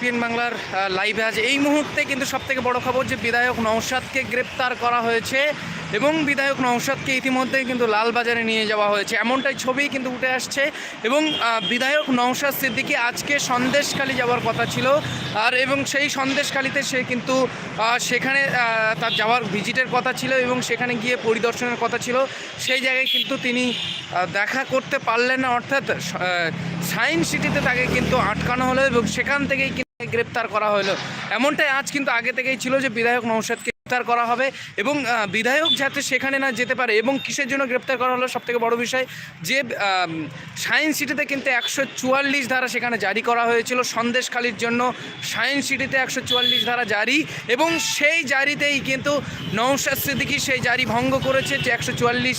আইপিএন বাংলার লাইভে আজ এই মুহূর্তে কিন্তু সবথেকে বড় খবর যে বিধায়ক নৌসাদকে গ্রেপ্তার করা হয়েছে এবং বিধায়ক নৌসাদকে ইতিমধ্যেই কিন্তু লালবাজারে নিয়ে যাওয়া হয়েছে। এমনটাই ছবি কিন্তু উঠে আসছে এবং বিধায়ক নৌসাদ সিদ্দিকী আজকে সন্দেশখালি যাওয়ার কথা ছিল। আর এবং সেই সন্দেশখালিতে সে কিন্তু সেখানে তার যাওয়ার ভিজিটের কথা ছিল এবং সেখানে গিয়ে পরিদর্শনের কথা ছিল। সেই জায়গায় কিন্তু তিনি দেখা করতে পারলেন না। অর্থাৎ সায়েন্স সিটিতে তাকে কিন্তু আটকানো হলো এবং সেখান থেকেই গ্রেপ্তার করা হলো। এমনটাই আজ কিন্তু আগে থেকেই ছিল যে বিধায়ক নৌসাদকে গ্রেপ্তার করা হবে এবং বিধায়ক যাতে সেখানে না যেতে পারে এবং কিসের জন্য গ্রেপ্তার করা হলো সবথেকে বড় বিষয়, যে সায়েন্স সিটিতে কিন্তু একশো চুয়াল্লিশ ধারা সেখানে জারি করা হয়েছিল সন্দেশখালির জন্য। সায়েন্স সিটিতে একশো চুয়াল্লিশ ধারা জারি এবং সেই জারিতেই কিন্তু নৌসাদ সিদ্দিকি সেই জারি ভঙ্গ করেছে যে একশো চুয়াল্লিশ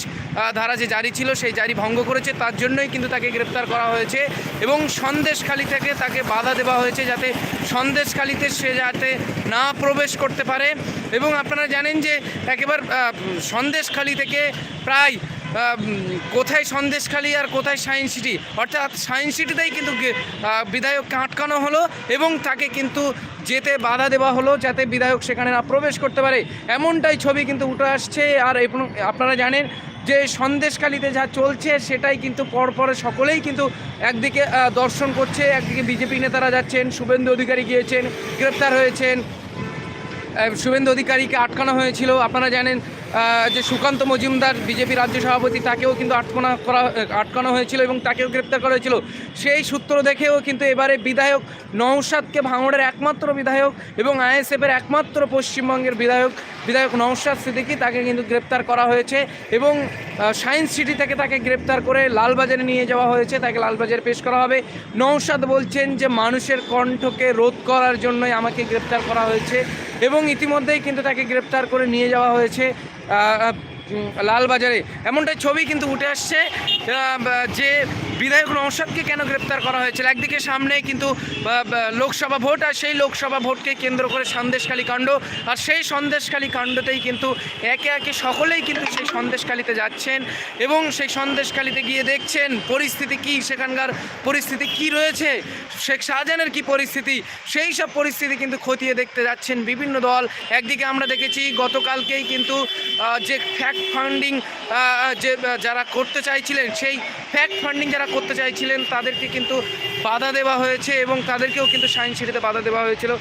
ধারা যে জারি ছিল, সেই জারি ভঙ্গ করেছে। তার জন্যই কিন্তু তাকে গ্রেপ্তার করা হয়েছে এবং সন্দেশখালি থেকে তাকে বাধা দেওয়া হয়েছে যাতে সন্দেশখালিতে সে যাতে না প্রবেশ করতে পারে। এবং আপনারা জানেন যে একেবারে সন্দেশখালি থেকে প্রায় কোথায় সন্দেশখালি আর কোথায় সায়েন্স সিটি, অর্থাৎ সায়েন্স সিটিতেই কিন্তু বিধায়ককে আটকানো হলো এবং তাকে কিন্তু যেতে বাধা দেওয়া হলো যাতে বিধায়ক সেখানে না প্রবেশ করতে পারে। এমনটাই ছবি কিন্তু উঠে আসছে। আর আপনারা জানেন যে সন্দেশকালীতে যা চলছে সেটাই কিন্তু পরপরে সকলেই কিন্তু একদিকে দর্শন করছে, একদিকে বিজেপি নেতারা যাচ্ছেন, শুভেন্দু অধিকারী গিয়েছেন, গ্রেপ্তার হয়েছেন। শুভেন্দু অধিকারীকে আটকানো হয়েছিল। আপনারা জানেন যে সুকান্ত মজুমদার বিজেপি রাজ্য সভাপতি, তাকেও কিন্তু আটকানো করা, আটকানো হয়েছিল এবং তাকেও গ্রেপ্তার করা হয়েছিল। সেই সূত্র দেখেও কিন্তু এবারে বিধায়ক নৌসাদকে ভাঙড়ের একমাত্র বিধায়ক এবং আইএসএফের একমাত্র পশ্চিমবঙ্গের বিধায়ক বিধায়ক নৌসাদ সিদ্দিকী তাকে কিন্তু গ্রেপ্তার করা হয়েছে এবং সায়েন্স সিটি থেকে তাকে গ্রেপ্তার করে লালবাজারে নিয়ে যাওয়া হয়েছে। তাকে লালবাজারে পেশ করা হবে। নৌসাদ বলছেন যে, মানুষের কণ্ঠকে রোধ করার জন্যই আমাকে গ্রেপ্তার করা হয়েছে এবং ইতিমধ্যেই কিন্তু তাকে গ্রেপ্তার করে নিয়ে যাওয়া হয়েছে। লালবাজারে। এমনটাই ছবি কিন্তু উঠে আসছে। যে বিধায়ক নৌসাদকে কেন গ্রেপ্তার করা হয়েছিল? একদিকে সামনে কিন্তু লোকসভা ভোট আর সেই লোকসভা ভোটকে কেন্দ্র করে সন্দেশখালী কাণ্ড। আর সেই সন্দেশখালী কাণ্ডতেই কিন্তু একে একে সকলেই কিন্তু সেই সন্দেশখালীতে যাচ্ছেন এবং সেই সন্দেশখালীতে গিয়ে দেখছেন পরিস্থিতি কি, সেখানকার পরিস্থিতি কি রয়েছে, শেখ শাহজাহানের কি পরিস্থিতি, সেই সব পরিস্থিতি কিন্তু খতিয়ে দেখতে যাচ্ছেন বিভিন্ন দল। একদিকে আমরা দেখেছি গতকালকেই কিন্তু যে ফ্যাক্ট ফান্ডিং যে যারা করতে চাইছিলেন, সেই ফ্যাক্ট ফান্ডিং যারা করতে চাইছিলেন, তাদেরকে কিন্তু বাধা দেওয়া হয়েছে এবং তাদেরকেও কিন্তু সায়েন্স সিটিতে বাধা দেওয়া হয়েছিল,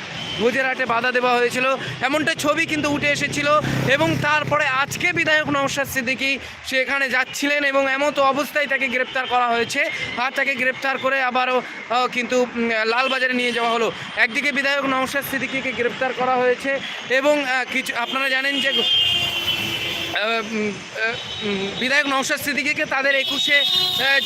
গুজরাটে বাধা দেওয়া হয়েছিল। এমনটা ছবি কিন্তু উঠে এসেছিল এবং তারপরে আজকে বিধায়ক নৌসাদ সিদ্দিকী সেখানে যাচ্ছিলেন এবং এমন তো অবস্থায় তাকে গ্রেপ্তার করা হয়েছে আর তাকে গ্রেপ্তার করে আবারও কিন্তু লালবাজারে নিয়ে যাওয়া হলো। একদিকে বিধায়ক নৌসাদ সিদ্দিকীকে গ্রেপ্তার করা হয়েছে এবং কিছু, আপনারা জানেন যে বিধায়ক নৌসাদ সিদ্দিকীকে তাদের একুশে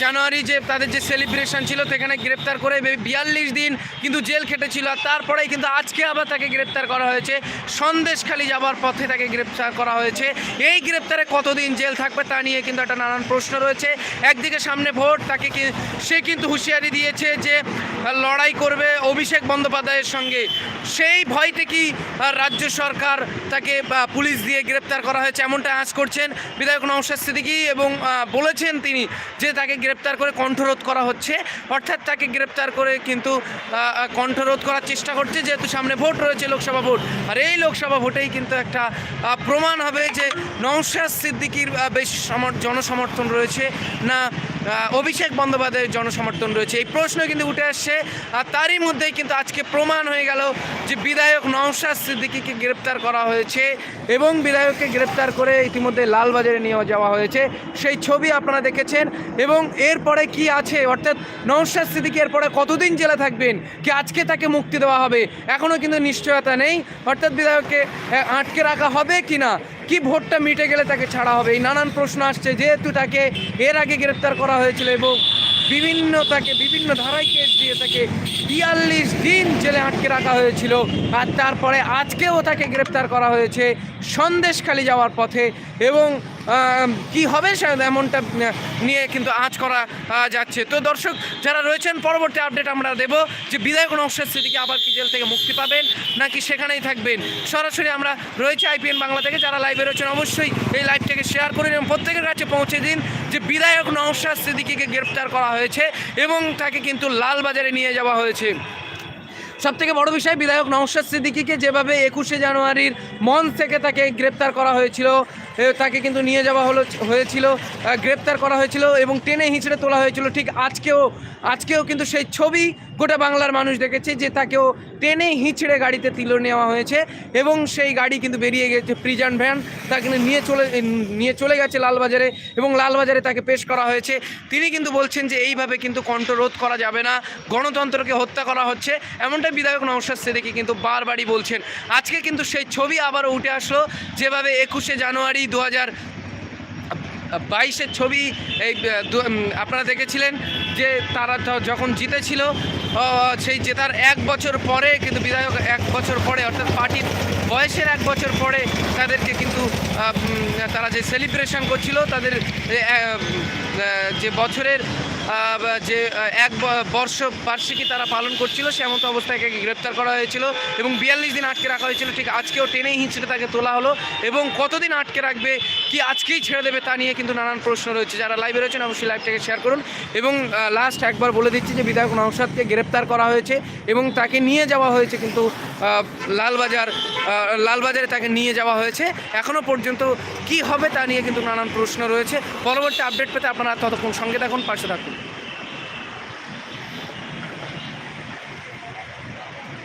জানুয়ারি যে তাদের যে সেলিব্রেশন ছিল, সেখানে গ্রেপ্তার করে বিয়াল্লিশ দিন কিন্তু জেল খেটেছিল। আর তারপরেই কিন্তু আজকে আবার তাকে গ্রেপ্তার করা হয়েছে। সন্দেশখালি যাবার পথে তাকে গ্রেপ্তার করা হয়েছে। এই গ্রেপ্তারে কতদিন জেল থাকবে তা নিয়ে কিন্তু একটা নানান প্রশ্ন রয়েছে। একদিকে সামনে ভোট, তাকে সে কিন্তু হুঁশিয়ারি দিয়েছে যে লড়াই করবে অভিষেক বন্দ্যোপাধ্যায়ের সঙ্গে। সেই ভয়তে কি রাজ্য সরকার তাকে পুলিশ দিয়ে গ্রেপ্তার করা হয়েছে? এমনটা আঁচ করছেন বিধায়ক নৌসাদ সিদ্দিকী এবং বলেছেন তিনি যে তাকে গ্রেপ্তার করে কণ্ঠরোধ করা হচ্ছে। অর্থাৎ তাকে গ্রেপ্তার করে কিন্তু কণ্ঠরোধ করার চেষ্টা করছে। যেহেতু সামনে ভোট রয়েছে, লোকসভা ভোট। আর এই লোকসভা ভোটেই কিন্তু একটা প্রমাণ হবে যে নৌসাদ সিদ্দিকীর বেশি সমর- জনসমর্থন রয়েছে। না অভিষেক বন্দ্যোপাধ্যায়ের জনসমর্থন রয়েছে। এই প্রশ্ন কিন্তু উঠে আসছে, আর তারই মধ্যেই কিন্তু আজকে প্রমাণ হয়ে গেল যে বিধায়ক নৌসাদ সিদ্দিকিকে গ্রেপ্তার করা হয়েছে এবং বিধায়ককে গ্রেপ্তার করে ইতিমধ্যে লালবাজারে নিয়ে যাওয়া হয়েছে। সেই ছবি আপনারা দেখেছেন এবং এরপরে কি আছে? অর্থাৎ নৌসাদ সিদ্দিকি এরপরে কতদিন জেলে থাকবেন? কি আজকে তাকে মুক্তি দেওয়া হবে? এখনও কিন্তু নিশ্চয়তা নেই। অর্থাৎ বিধায়ককে আটকে রাখা হবে কি না কি ভোটটা মিটে গেলে তাকে ছাড়া হবে? এই নানান প্রশ্ন আসছে। যেহেতু তাকে এর আগে গ্রেপ্তার করা হয়েছিল এবং বিভিন্ন তাকে বিভিন্ন ধারায় কেস দিয়ে তাকে বিয়াল্লিশ দিন জেলে আটকে রাখা হয়েছিল আর তারপরে আজকেও তাকে গ্রেপ্তার করা হয়েছে সন্দেশখালি যাওয়ার পথে এবং কি হবে এমনটা নিয়ে কিন্তু আঁচ করা যাচ্ছে। তো দর্শক, যারা রয়েছেন, পরবর্তী আপডেট আমরা দেব যে বিধায়ক নৌসাদ স্মৃতিকে আবার কি জেল থেকে মুক্তি পাবেন নাকি সেখানেই থাকবেন। সরাসরি আমরা রয়েছে আইপিএন বাংলা থেকে, যারা লাইভে রয়েছেন, অবশ্যই এই লাইভটাকে শেয়ার করে এবং প্রত্যেকের কাছে পৌঁছে দিন যে বিধায়ক নৌসাদ সিদ্দিকীকে গ্রেপ্তার করা হয়েছে এবং তাকে কিন্তু লালবাজারে নিয়ে যাওয়া হয়েছে। সব থেকে বড় বিষয়, বিধায়ক নওশাদ সিদ্দিকিকে যেভাবে একুশে জানুয়ারির মঞ্চ থেকে তাকে গ্রেপ্তার করা হয়েছিল তাকে কিন্তু নিয়ে যাওয়া হলো, হয়েছিল গ্রেপ্তার করা হয়েছিল এবং টেনে হিঁচড়ে তোলা হয়েছিল। ঠিক আজকেও আজকেও কিন্তু সেই ছবি গোটা বাংলার মানুষ দেখেছে যে তাকেও টেনে হিঁচড়ে গাড়িতে তুলে নেওয়া হয়েছে এবং সেই গাড়ি কিন্তু বেরিয়ে গেছে প্রিজন ভ্যান তাকে নিয়ে চলে নিয়ে চলে গেছে লালবাজারে এবং লালবাজারে তাকে পেশ করা হয়েছে। তিনি কিন্তু বলছেন যে এইভাবে কিন্তু কণ্ঠরোধ করা যাবে না, গণতন্ত্রকে হত্যা করা হচ্ছে। এমনটাই বিধায়ক নওশাদ সিদ্দিকী কিন্তু বারবারই বলছেন। আজকে কিন্তু সেই ছবি আবারও উঠে আসলো। যেভাবে একুশে জানুয়ারি দু হাজার বাইশের ছবি, এই আপনারা দেখেছিলেন যে তারা যখন জিতেছিল সেই জেতার এক বছর পরে কিন্তু বিধায়ক এক বছর পরে, অর্থাৎ পার্টির বয়সের এক বছর পরে তাদেরকে কিন্তু তারা যে সেলিব্রেশন করছিল, তাদের যে বছরের যে এক বর্ষ বার্ষিকী তারা পালন করছিল সেমন অবস্থায় তাকে গ্রেপ্তার করা হয়েছিল এবং বিয়াল্লিশ দিন আটকে রাখা হয়েছিল। ঠিক আজকেও টেনেই হিঁচড়ে তাকে তোলা হলো এবং কতদিন আটকে রাখবে কি আজকেই ছেড়ে দেবে তা নিয়ে কিন্তু নানান প্রশ্ন রয়েছে। যারা লাইভে রয়েছেন অবশ্যই লাইভটাকে শেয়ার করুন এবং লাস্ট একবার বলে দিচ্ছি যে বিধায়ক নওশাদকে গ্রেপ্তার করা হয়েছে এবং তাকে নিয়ে যাওয়া হয়েছে কিন্তু লালবাজার লালবাজারে তাকে নিয়ে যাওয়া হয়েছে। এখনও পর্যন্ত কি হবে তা নিয়ে কিন্তু নানান প্রশ্ন রয়েছে। পরবর্তী আপডেট পেতে আপনারা ততক্ষণ সঙ্গে থাকুন, পাশে থাকুন।